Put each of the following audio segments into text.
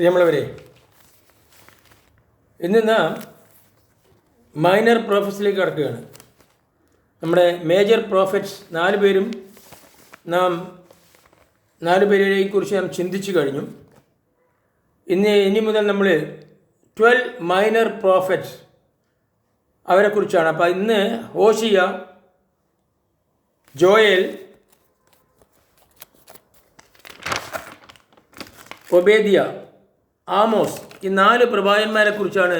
പ്രിയമുള്ളവരെ ഇന്ന് നാം മൈനർ പ്രോഫറ്റ്സിലേക്ക് കടക്കുകയാണ്. നമ്മുടെ മേജർ പ്രോഫറ്റ്സ് നാല് പേരും നാം നാല് പേരെയും കുറിച്ച് നാം ചിന്തിച്ചു കഴിഞ്ഞു. ഇന്ന് ഇനി മുതൽ നമ്മൾ ട്വൽവ് മൈനർ പ്രോഫറ്റ്സ് അവരെക്കുറിച്ചാണ്. അപ്പോൾ ഇന്ന് ഹോഷിയ ജോയൽ ഒബേദിയ ആമോസ് ഈ നാല് പ്രവാചന്മാരെ കുറിച്ചാണ്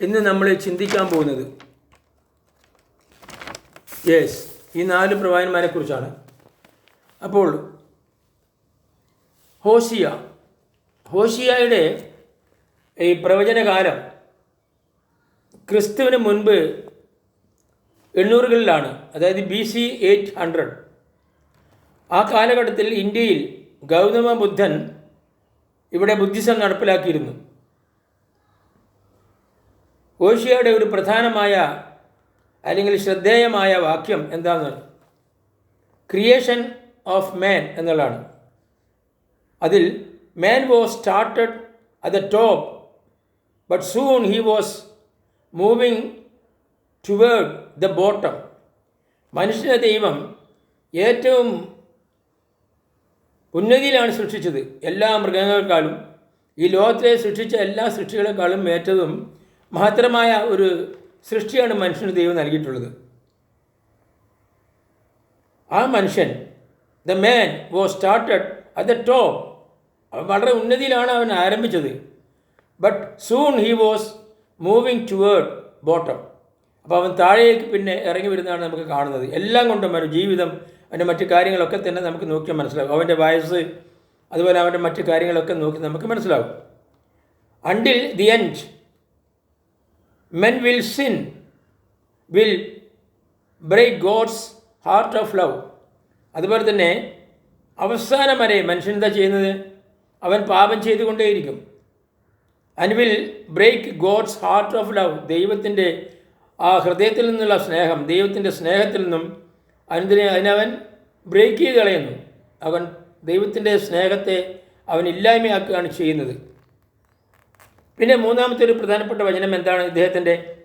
ഇന്ന് നമ്മൾ ചിന്തിക്കാൻ പോകുന്നത്. യെസ് ഈ നാല് പ്രവാചന്മാരെ കുറിച്ചാണ്. അപ്പോൾ ഹോഷിയ ഹോഷിയയുടെ ഈ പ്രവചനകാലം ക്രിസ്തുവിന് മുൻപ് എണ്ണൂറുകളിലാണ് അതായത് ബി സി എയ്റ്റ് ഹൺഡ്രഡ് ആ കാലഘട്ടത്തിൽ ഇന്ത്യയിൽ ഗൗതമ ബുദ്ധൻ ഇവിടെ ബുദ്ധിസം നടപ്പിലാക്കിയിരുന്നു. ഓഷിയയുടെ ഒരു പ്രധാനമായ അല്ലെങ്കിൽ ശ്രദ്ധേയമായ വാക്യം എന്താണ് ക്രിയേഷൻ ഓഫ് മാൻ എന്നുള്ളതാണ്. അതിൽ man was started at the top but soon he was moving toward the bottom മനുഷ്യനെ ദൈവം ഏറ്റവും ഉന്നതിയിലാണ് സൃഷ്ടിച്ചത്. എല്ലാ മൃഗങ്ങളെക്കാളും ഈ ലോകത്തെ സൃഷ്ടിച്ച എല്ലാ സൃഷ്ടികളെക്കാളും ഏറ്റവും മഹത്തരമായ ഒരു സൃഷ്ടിയാണ് മനുഷ്യന് ദൈവം നൽകിയിട്ടുള്ളത്. ആ മനുഷ്യൻ the man was started at the top വളരെ ഉന്നതിയിലാണ് അവൻ ആരംഭിച്ചത്. But soon he was moving toward bottom അപ്പോൾ അവൻ താഴേക്ക് പിന്നെ ഇറങ്ങി വരുന്നതാണ് നമുക്ക് കാണുന്നത്. എല്ലാം കൊണ്ടും അവൻ ജീവിതം അവന്റെ മറ്റു കാര്യങ്ങളൊക്കെ തന്നെ നമുക്ക് നോക്കിയാൽ മനസ്സിലാകും. അവന്റെ വയസ്സ് അതുപോലെ അവന്റെ മറ്റു കാര്യങ്ങളൊക്കെ നോക്കി നമുക്ക് മനസ്സിലാകും. Until the end men will sin will break God's heart of love അതുപോലെ തന്നെ അവസാനം വരെ മനുഷ്യൻ എന്താ ചെയ്യുന്നത്? അവൻ പാപം ചെയ്തുകൊണ്ടേയിരിക്കും. And will break God's heart of love ദൈവത്തിന്റെ ആ ഹൃദയത്തിൽ നിന്നുള്ള സ്നേഹം ദൈവത്തിന്റെ സ്നേഹത്തിൽ നിന്നും അതിനെ അതിനവൻ ബ്രേക്ക് ചെയ്ത് കളയുന്നു. അവൻ ദൈവത്തിന്റെ സ്നേഹത്തെ അവൻ ഇല്ലായ്മയാക്കുകയാണ് ചെയ്യുന്നത്. പിന്നെ മൂന്നാമത്തെ ഒരു പ്രധാനപ്പെട്ട വചനം എന്താണ്? ഇദ്ദേഹത്തിന്റെ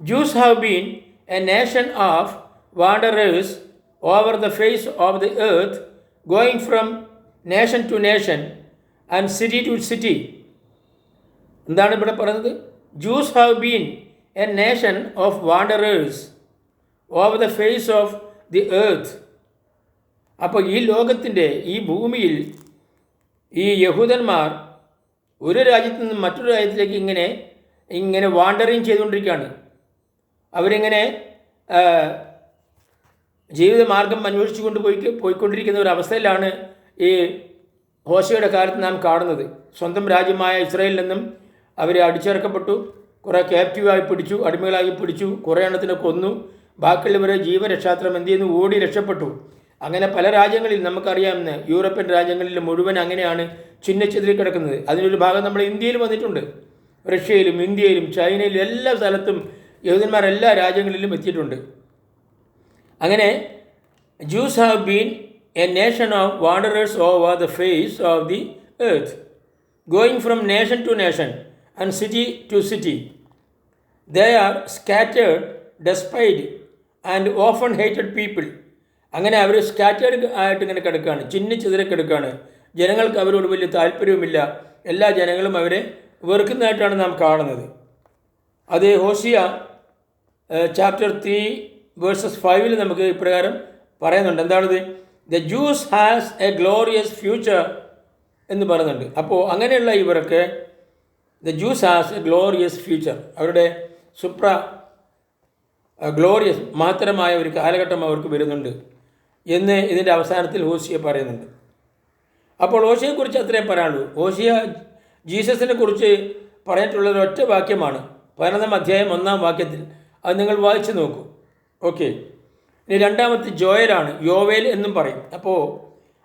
Jews have been a nation of wanderers over the face of the earth going from nation to nation and city to city എന്താണ് ഇവിടെ പറയുന്നത് Jews have been a nation of wanderers over the face of the earth അപ്പോൾ ഈ ലോകത്തിന്റെ ഈ ഭൂമിയിൽ ഈ യഹൂദന്മാർ ഒരു രാജ്യത്ത് നിന്നും മറ്റൊരു രാജ്യത്തിലേക്ക് ഇങ്ങനെ ഇങ്ങനെ വാണ്ടറിങ് ചെയ്തുകൊണ്ടിരിക്കുകയാണ്. അവരിങ്ങനെ ജീവിതമാർഗം അന്വേഷിച്ചു കൊണ്ട് പോയി പോയിക്കൊണ്ടിരിക്കുന്ന ഒരു അവസ്ഥയിലാണ് ഈ ഹോശയുടെ കാലത്ത് നാം കാണുന്നത്. സ്വന്തം രാജ്യമായ ഇസ്രായേലിൽ നിന്നും അവരെ അടിച്ചിറക്കപ്പെട്ടു കുറേ ക്യാപ്റ്റീവായി പിടിച്ചു അടിമകളായി പിടിച്ചു കുറേ എണ്ണത്തിനെ കൊന്നു ബാക്കിയുള്ളവരെ ജീവരക്ഷാത്രം എന്ത് ചെയ്യുന്നു? ഓടി രക്ഷപ്പെട്ടു. അങ്ങനെ പല രാജ്യങ്ങളിൽ നമുക്കറിയാമെന്ന് യൂറോപ്യൻ രാജ്യങ്ങളിൽ മുഴുവൻ അങ്ങനെയാണ് ചിഹ്നച്ചെതിരി കിടക്കുന്നത്. അതിനൊരു ഭാഗം നമ്മൾ ഇന്ത്യയിൽ വന്നിട്ടുണ്ട്. റഷ്യയിലും ഇന്ത്യയിലും ചൈനയിലും എല്ലാ സ്ഥലത്തും യഹൂദന്മാർ എല്ലാ രാജ്യങ്ങളിലും എത്തിയിട്ടുണ്ട്. അങ്ങനെ Jews have been a nation of wanderers over the face of the earth going from nation to nation and city to city they are scattered despised and often hated people അങ്ങനെ അവർ സ്കാറ്റേഡ് ആയിട്ട് ഇങ്ങനെ കിടക്കുകയാണ് ചിന്നിച്ചിതറി കിടക്കുകയാണ് ജനങ്ങൾക്ക് അവരോട് വലിയ താല്പര്യവുമില്ല. എല്ലാ ജനങ്ങളും അവരെ വെറുക്കുന്നതായിട്ടാണ് നാം കാണുന്നത്. അത് ഹോസിയ ചാപ്റ്റർ ത്രീ വേഴ്സസ് ഫൈവിൽ നമുക്ക് ഇപ്രകാരം പറയുന്നുണ്ട്. എന്താണിത്? The Jews has a glorious future എന്ന് പറയുന്നുണ്ട്. അപ്പോൾ അങ്ങനെയുള്ള ഇവർക്ക് the Jews has a glorious future അവരുടെ സുപ്ര ഗ്ലോറിയസ് മഹത്തരമായ ഒരു കാലഘട്ടം അവർക്ക് വരുന്നുണ്ട് എന്ന് ഇതിന്റെ അവസാനത്തിൽ ഹോസിയ പറയുന്നുണ്ട്. അപ്പോൾ ഓശയെക്കുറിച്ച് അത്രയും പറയാനുള്ളൂ. ഓശിയ ജീസസിനെ കുറിച്ച് പറഞ്ഞിട്ടുള്ള ഒരു ഒറ്റ വാക്യമാണ്. പതിനൊന്നാം അധ്യായം ഒന്നാം വാക്യത്തിൽ. അത് നിങ്ങൾ വായിച്ചു നോക്കൂ. ഓക്കെ. ഇനി രണ്ടാമത്തെ ജോയലാണ് യോവേൽ എന്നും പറയും. അപ്പോൾ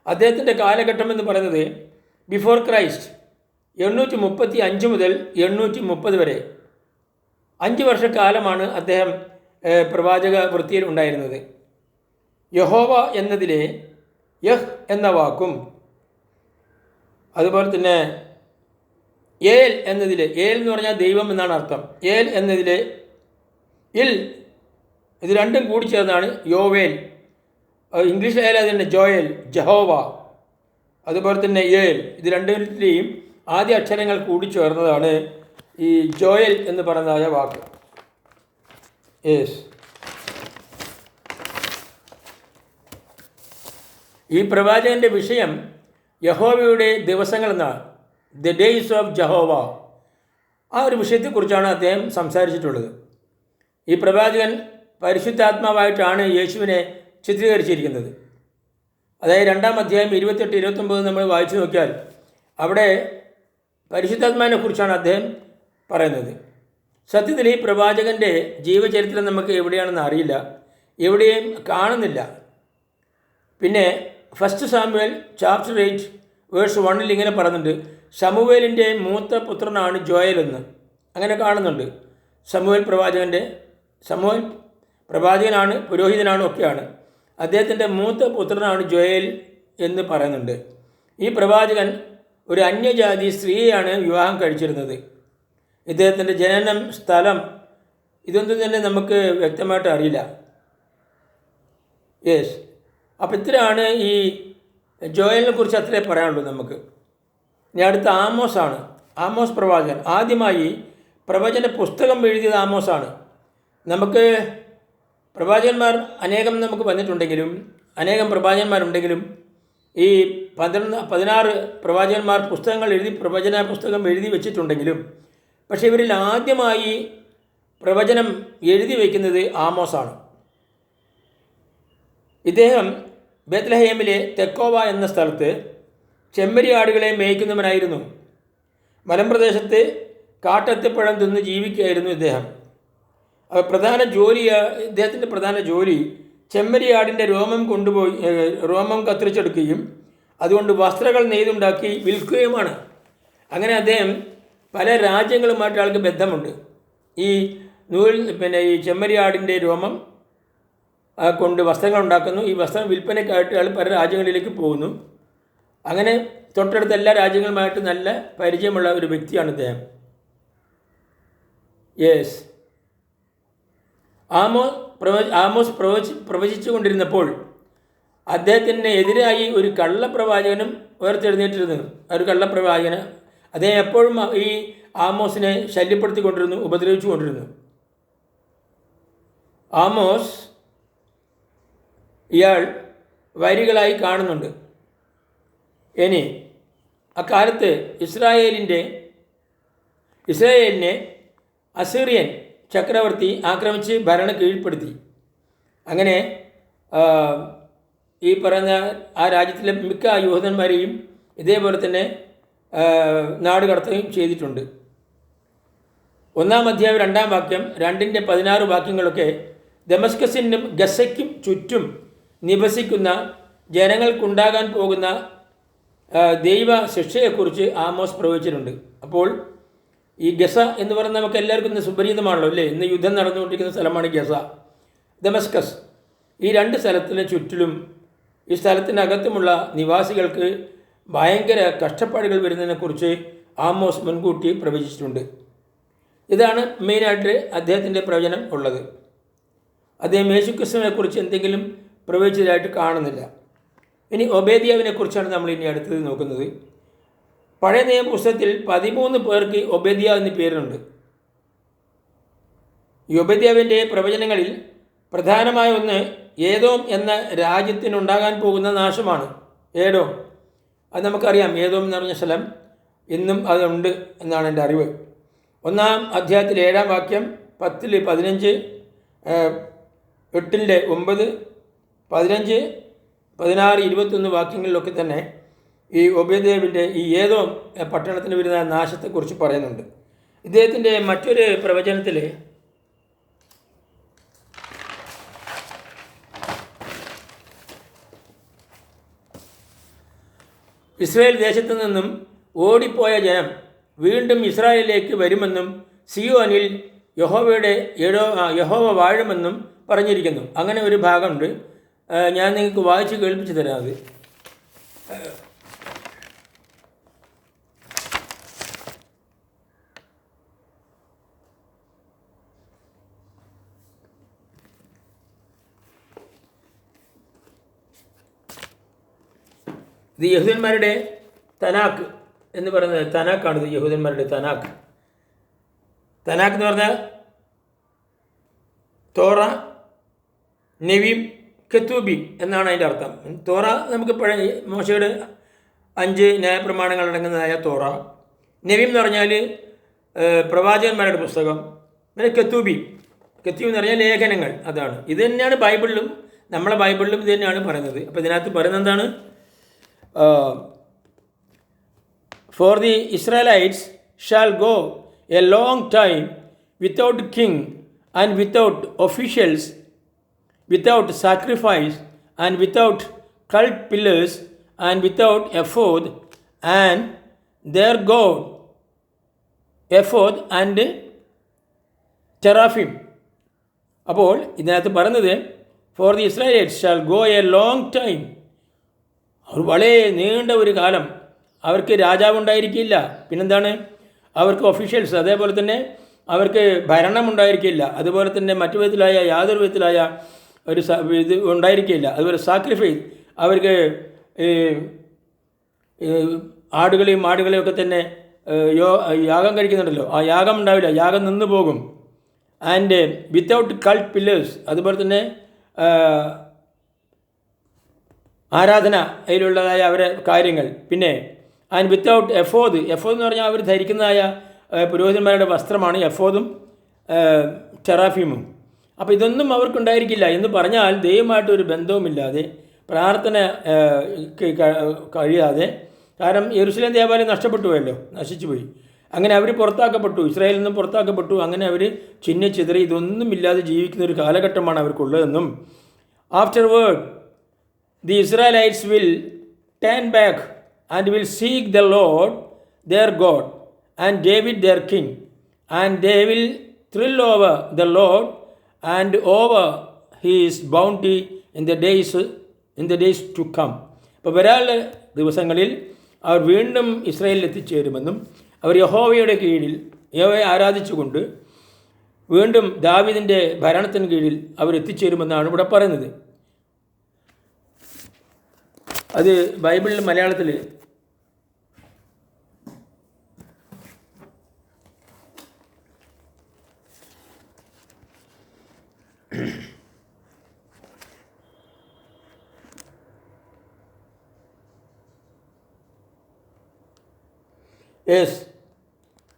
അദ്ദേഹത്തിന്റെ കാലഘട്ടം എന്ന് പറയുന്നത് ബിഫോർ ക്രൈസ്റ്റ് എണ്ണൂറ്റി മുപ്പത്തി അഞ്ച് മുതൽ എണ്ണൂറ്റി മുപ്പത് വരെ. അഞ്ച് വർഷക്കാലമാണ് അദ്ദേഹം പ്രവാചക വൃത്തിയിൽ ഉണ്ടായിരുന്നത്. യഹോവ എന്നതിലെ യഹ് എന്ന വാക്കും അതുപോലെ തന്നെ ഏൽ എന്നതിലെ ഏൽ എന്ന് പറഞ്ഞാൽ ദൈവം എന്നാണ് അർത്ഥം. ഏൽ എന്നതിലെ ഇൽ ഇത് രണ്ടും കൂടി ചേർന്നാണ് യോവേൽ. ഇംഗ്ലീഷ് ഏൽ അത് തന്നെ ജോയൽ ജഹോവ. അതുപോലെ തന്നെ ഏൽ ഇത് രണ്ടിന്റെയും ആദ്യ അക്ഷരങ്ങൾ കൂടി ചേർന്നതാണ് ഈ ജോയൽ എന്ന് പറയുന്നതായ വാക്ക്. ഈ പ്രവാചകന്റെ വിഷയം യഹോവയുടെ ദിവസങ്ങൾ എന്നാണ്. ദ ഡേയ്സ് ഓഫ് ജഹോവ ആ ഒരു വിഷയത്തെക്കുറിച്ചാണ് അദ്ദേഹം സംസാരിച്ചിട്ടുള്ളത്. ഈ പ്രവാചകൻ പരിശുദ്ധാത്മാവായിട്ടാണ് യേശുവിനെ ചിത്രീകരിച്ചിരിക്കുന്നത്. അതായത് രണ്ടാം അധ്യായം ഇരുപത്തെട്ട് ഇരുപത്തൊമ്പത് നമ്മൾ വായിച്ചു നോക്കിയാൽ അവിടെ പരിശുദ്ധാത്മാവിനെ കുറിച്ചാണ് അദ്ദേഹം പറയുന്നത്. സത്യത്തിൽ ഈ പ്രവാചകന്റെ ജീവചരിത്രം നമുക്ക് എവിടെയാണെന്ന് അറിയില്ല. എവിടെയും കാണുന്നില്ല. പിന്നെ first Samuel chapter eight verse വണ്ണിൽ ഇങ്ങനെ പറയുന്നുണ്ട്. സമുവേലിന്റെ മൂത്ത പുത്രനാണ് ജോയലെന്ന് അങ്ങനെ കാണുന്നുണ്ട്. സമുവേൽ പ്രവാചകന്റെ സമുവേൽ പ്രവാചകനാണ് പുരോഹിതനാണ് ഒക്കെയാണ്. അദ്ദേഹത്തിന്റെ മൂത്ത പുത്രനാണ് ജോയൽ എന്ന് പറയുന്നുണ്ട്. ഈ പ്രവാചകൻ ഒരു അന്യജാതി സ്ത്രീയെയാണ് വിവാഹം കഴിച്ചിരുന്നത്. ഇദ്ദേഹത്തിന്റെ ജനനം സ്ഥലം ഇതൊന്നും തന്നെ നമുക്ക് വ്യക്തമായിട്ട് അറിയില്ല. യെസ് അപ്പോൾ ഇത്രയാണ് ഈ ജോയലിനെ കുറിച്ച് അത്രേ പറയാനുള്ളൂ നമുക്ക്. ഇനി അടുത്ത ആമോസ് ആണ്. ആമോസ് പ്രവാചകൻ. ആദ്യമായി പ്രവചന പുസ്തകം എഴുതിയത് ആമോസാണ് നമുക്ക് പ്രവാചകന്മാർ അനേകം നമുക്ക് വന്നിട്ടുണ്ടെങ്കിലും അനേകം പ്രവാചകന്മാരുണ്ടെങ്കിലും ഈ പന്ത്രണ്ട് പതിനാറ് പ്രവാചകന്മാർ പുസ്തകങ്ങൾ എഴുതി പ്രവചന പുസ്തകം എഴുതി വെച്ചിട്ടുണ്ടെങ്കിലും പക്ഷേ ഇവരിൽ ആദ്യമായി പ്രവചനം എഴുതി വയ്ക്കുന്നത് ആമോസാണ്. ഇദ്ദേഹം ബെത്ലഹേമിലെ തെക്കോവ എന്ന സ്ഥലത്ത് ചെമ്മരിയാടുകളെ മേയ്ക്കുന്നവനായിരുന്നു. മലമ്പ്രദേശത്ത് കാട്ടത്തിപ്പഴം തിന്ന് ജീവിക്കുകയായിരുന്നു ഇദ്ദേഹം. അപ്പോൾ പ്രധാന ജോലി ഇദ്ദേഹത്തിന്റെ പ്രധാന ജോലി ചെമ്മരിയാടിന്റെ രോമം കൊണ്ടുപോയി രോമം കത്തിരിച്ചെടുക്കുകയും അതുകൊണ്ട് വസ്ത്രങ്ങൾ നെയ്തുണ്ടാക്കി വിൽക്കുകയുമാണ്. അങ്ങനെ അദ്ദേഹം പല രാജ്യങ്ങളുമായിട്ട് ആൾക്ക് ബന്ധമുണ്ട്. ഈ നൂൽ പിന്നെ ഈ ചെമ്മരിയാടിന്റെ രോമം കൊണ്ട് വസ്ത്രങ്ങൾ ഉണ്ടാക്കുന്നു. ഈ വസ്ത്രം വിൽപ്പനയ്ക്കായിട്ട് ആൾ പല രാജ്യങ്ങളിലേക്ക് പോകുന്നു. അങ്ങനെ തൊട്ടടുത്ത എല്ലാ രാജ്യങ്ങളുമായിട്ട് നല്ല പരിചയമുള്ള ഒരു വ്യക്തിയാണ് ഇദ്ദേഹം. യെസ് ആമോ പ്രവ ആമോസ് പ്രവചി കൊണ്ടിരുന്നപ്പോൾ അദ്ദേഹത്തിന് എതിരായി ഒരു കള്ളപ്രവാചകനും ഉയർത്തെഴുന്നേറ്റിരുന്നു. ഒരു കള്ളപ്രവാചകന് അദ്ദേഹം എപ്പോഴും ഈ ആമോസിനെ ശല്യപ്പെടുത്തിക്കൊണ്ടിരുന്നു ഉപദ്രവിച്ചു കൊണ്ടിരുന്നു ആമോസ് ഇയാൾ വരികളായി കാണുന്നുണ്ട്. ഇനി അക്കാലത്ത് ഇസ്രായേലിന്റെ ഇസ്രായേലിനെ അസീറിയൻ ചക്രവർത്തി ആക്രമിച്ച് ഭരണം കീഴ്പ്പെടുത്തി. അങ്ങനെ ഈ പറഞ്ഞ ആ രാജ്യത്തിലെ മിക്ക യുവതന്മാരെയും ഇതേപോലെ തന്നെ ആ, നാട് കടത്തുകയും ചെയ്തിട്ടുണ്ട്. ഒന്നാം അധ്യായം രണ്ടാം വാക്യം രണ്ടിന്റെ പതിനാറ് വാക്യങ്ങളൊക്കെ ദമസ്കസിനും ഗസയ്ക്കും ചുറ്റും നിവസിക്കുന്ന ജനങ്ങൾക്കുണ്ടാകാൻ പോകുന്ന ദൈവ ശിക്ഷയെക്കുറിച്ച് ആമോസ് പ്രവചിച്ചിട്ടുണ്ട്. അപ്പോൾ ഈ ഗസ എന്ന് പറയുന്നത് നമുക്ക് എല്ലാവർക്കും ഇന്ന് സുപരിചിതമാണല്ലോ അല്ലേ? ഇന്ന് യുദ്ധം നടന്നുകൊണ്ടിരിക്കുന്ന സ്ഥലമാണ് ഗസ. ദമസ്കസ് ഈ രണ്ട് സ്ഥലത്തിന് ചുറ്റിലും ഈ സ്ഥലത്തിനകത്തുമുള്ള നിവാസികൾക്ക് ഭയങ്കര കഷ്ടപ്പാടുകൾ വരുന്നതിനെക്കുറിച്ച് ആമോസ് മുൻകൂട്ടി പ്രവചിച്ചിട്ടുണ്ട്. ഇതാണ് മെയിനായിട്ട് അദ്ദേഹത്തിന്റെ പ്രവചനം ഉള്ളത്. അദ്ദേഹം യേശുക്രിസ്തുവിനെക്കുറിച്ച് എന്തെങ്കിലും പ്രവചിച്ചതായിട്ട് കാണുന്നില്ല. ഇനി ഒബേദിയാവിനെ കുറിച്ചാണ് നമ്മൾ ഇനി അടുത്തത് നോക്കുന്നത്. പഴയ നിയമ പുസ്തകത്തിൽ പതിമൂന്ന് പേർക്ക് ഒബേദിയ എന്ന പേരുണ്ട്. ഈ ഒബേദിയാവിന്റെ പ്രവചനങ്ങളിൽ പ്രധാനമായ ഒന്ന് ഏതോം എന്ന രാജ്യത്തിനുണ്ടാകാൻ പോകുന്ന നാശമാണ്. ഏതോം അത് നമുക്കറിയാം. ഏതോം എന്ന് പറഞ്ഞ സ്ഥലം ഇന്നും അതുണ്ട് എന്നാണ് എന്റെ അറിവ്. ഒന്നാം അധ്യായത്തിൽ ഏഴാം വാക്യം പത്തിൽ പതിനഞ്ച് എട്ടിന്റെ ഒമ്പത് പതിനഞ്ച് പതിനാറ് ഇരുപത്തൊന്ന് വാക്യങ്ങളിലൊക്കെ തന്നെ ഈ ഒബേദേവിന്റെ ഈ ഏതോ പട്ടണത്തിന് വരുന്ന നാശത്തെക്കുറിച്ച് പറയുന്നുണ്ട്. ഇദ്ദേഹത്തിന്റെ മറ്റൊരു പ്രവചനത്തിൽ ഇസ്രായേൽ ദേശത്തു നിന്നും ഓടിപ്പോയ ജനം വീണ്ടും ഇസ്രായേലിലേക്ക് വരുമെന്നും സിയോനിൽ യഹോവയുടെ എഴോ യഹോവ വാഴുമെന്നും പറഞ്ഞിരിക്കുന്നു. അങ്ങനെ ഒരു ഭാഗമുണ്ട്. ഞാൻ നിങ്ങൾക്ക് വായിച്ച് കേൾപ്പിച്ചു തരാം അത്. ഇത് യഹൂദന്മാരുടെ തനാക്ക് എന്ന് പറയുന്നത് തനാക്കാണ് ഇത് യഹൂദന്മാരുടെ തനാക്ക്. തനാക്ക് എന്ന് പറഞ്ഞാൽ തോറ നെവീം കെത്തൂബി എന്നാണ് അതിന്റെ അർത്ഥം. തോറ നമുക്ക് പഴയ മോശയുടെ അഞ്ച് ന്യായപ്രമാണങ്ങൾ അടങ്ങുന്നതായ തോറ. നെവീം എന്ന് പറഞ്ഞാൽ പ്രവാചകന്മാരുടെ പുസ്തകം. പിന്നെ കെത്തൂബി. കെത്തൂബി എന്ന് പറഞ്ഞാൽ ലേഖനങ്ങൾ. അതാണ്. ഇത് തന്നെയാണ് ബൈബിളിലും നമ്മളെ ബൈബിളിലും ഇത് തന്നെയാണ് പറയുന്നത്. അപ്പോൾ ഇതിനകത്ത് പറയുന്നത് എന്താണ്? for the Israelites shall go a long time without king and without officials without sacrifice and without cult pillars and without ephod and their god ephod and teraphim അപ്പോൾ ഇതിനകത്ത് പറയുന്നത് for the Israels shall go a long time അവർ വളരെ നീണ്ട ഒരു കാലം അവർക്ക് രാജാവ് ഉണ്ടായിരിക്കില്ല പിന്നെന്താണ്? അവർക്ക് ഒഫീഷ്യൽസ് അതേപോലെ തന്നെ അവർക്ക് ഭരണം ഉണ്ടായിരിക്കില്ല അതുപോലെ തന്നെ മറ്റു വിധത്തിലായ യാതൊരു വിധത്തിലായ ഒരു ഇത് ഉണ്ടായിരിക്കില്ല. അതുപോലെ സാക്രിഫൈസ് അവർക്ക് ആടുകളെയും ആടുകളെയും ഒക്കെ തന്നെ യോ യാഗം കഴിക്കുന്നുണ്ടല്ലോ. ആ യാഗം ഉണ്ടാവില്ല. യാഗം നിന്ന് പോകും ആൻഡ് വിത്തൗട്ട് കൾട്ട് പില്ലേഴ്സ് അതുപോലെ തന്നെ ഏഹ്, ആരാധന അതിലുള്ളതായ അവരെ കാര്യങ്ങൾ. പിന്നെ ആൻഡ് വിത്തൗട്ട് എഫോദ് എഫോദ് എന്ന് പറഞ്ഞാൽ അവർ ധരിക്കുന്നതായ പുരോഹിതന്മാരുടെ വസ്ത്രമാണ് എഫോദും ടെറാഫീമും അപ്പോൾ ഇതൊന്നും അവർക്കുണ്ടായിരിക്കില്ല. എന്ന് പറഞ്ഞാൽ ദൈവമായിട്ട് ഒരു ബന്ധവുമില്ലാതെ പ്രാർത്ഥന കഴിയാതെ കാരണം യെരുസലേം ദേവാലയം നഷ്ടപ്പെട്ടു പോയല്ലോ നശിച്ചു പോയി. അങ്ങനെ അവർ പുറത്താക്കപ്പെട്ടു ഇസ്രായേലിൽ നിന്നും പുറത്താക്കപ്പെട്ടു. അങ്ങനെ അവർ ചിഹ്ന ചിതറി ഇതൊന്നുമില്ലാതെ ജീവിക്കുന്ന ഒരു കാലഘട്ടമാണ് അവർക്കുള്ളതെന്നും afterward the Israelites will turn back and will seek the Lord their God and David their king, and they will thrill over the Lord and over his bounty in the days in the days to come. അപ്പോൾ വരാനുള്ള ദിവസങ്ങളിൽ അവർ വീണ്ടും ഇസ്രായേലിൽ എത്തിച്ചേരുമെന്നും അവർ യഹോവയുടെ കീഴിൽ യഹോവയെ ആരാധിച്ചുകൊണ്ട് വീണ്ടും ദാവിദിന്റെ ഭരണത്തിന് കീഴിൽ അവർ എത്തിച്ചേരുമെന്നാണ് ഇവിടെ പറയുന്നത് അത് ബൈബിളിൽ മലയാളത്തിൽ യെസ്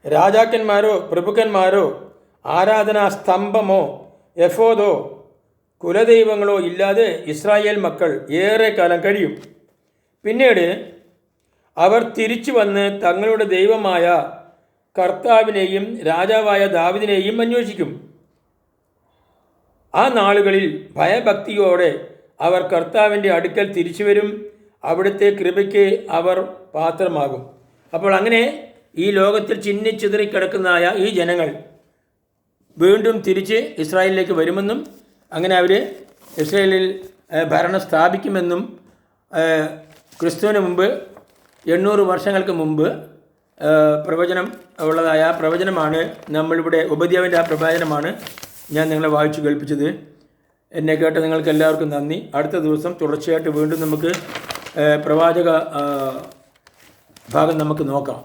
രാജാക്കന്മാരോ പ്രഭുക്കന്മാരോ ആരാധനാ സ്തംഭമോ എഫോദോ കുലദൈവങ്ങളോ ഇല്ലാതെ ഇസ്രായേൽ മക്കൾ ഏറെ കാലം കഴിയും. പിന്നീട് അവർ തിരിച്ചു വന്ന് തങ്ങളുടെ ദൈവമായ കർത്താവിനെയും രാജാവായ ദാവിദിനെയും അന്വേഷിക്കും. ആ നാളുകളിൽ ഭയഭക്തിയോടെ അവർ കർത്താവിന്റെ അടുക്കൽ തിരിച്ചു വരും. അവിടുത്തെ കൃപയ്ക്ക് അവർ പാത്രമാകും. അപ്പോൾ അങ്ങനെ ഈ ലോകത്തിൽ ചിന്നിച്ചിതറിക്കിടക്കുന്നതായ ഈ ജനങ്ങൾ വീണ്ടും തിരിച്ച് ഇസ്രായേലിലേക്ക് വരുമെന്നും അങ്ങനെ അവർ ഇസ്രായേലിൽ ഭരണം സ്ഥാപിക്കുമെന്നും ക്രിസ്തുവിന് മുമ്പ് എണ്ണൂറ് വർഷങ്ങൾക്ക് മുമ്പ് പ്രവചനം ഉള്ളതായ പ്രവചനമാണ് നമ്മളിവിടെ ഉപദ്യാവിന്റെ ആ പ്രവചനമാണ് ഞാൻ നിങ്ങളെ വായിച്ചു കേൾപ്പിച്ചത്. എന്നെ കേട്ട നിങ്ങൾക്ക് എല്ലാവർക്കും നന്ദി. അടുത്ത ദിവസം തുടർച്ചയായിട്ട് വീണ്ടും നമുക്ക് പ്രവാചക ഭാഗം നമുക്ക് നോക്കാം.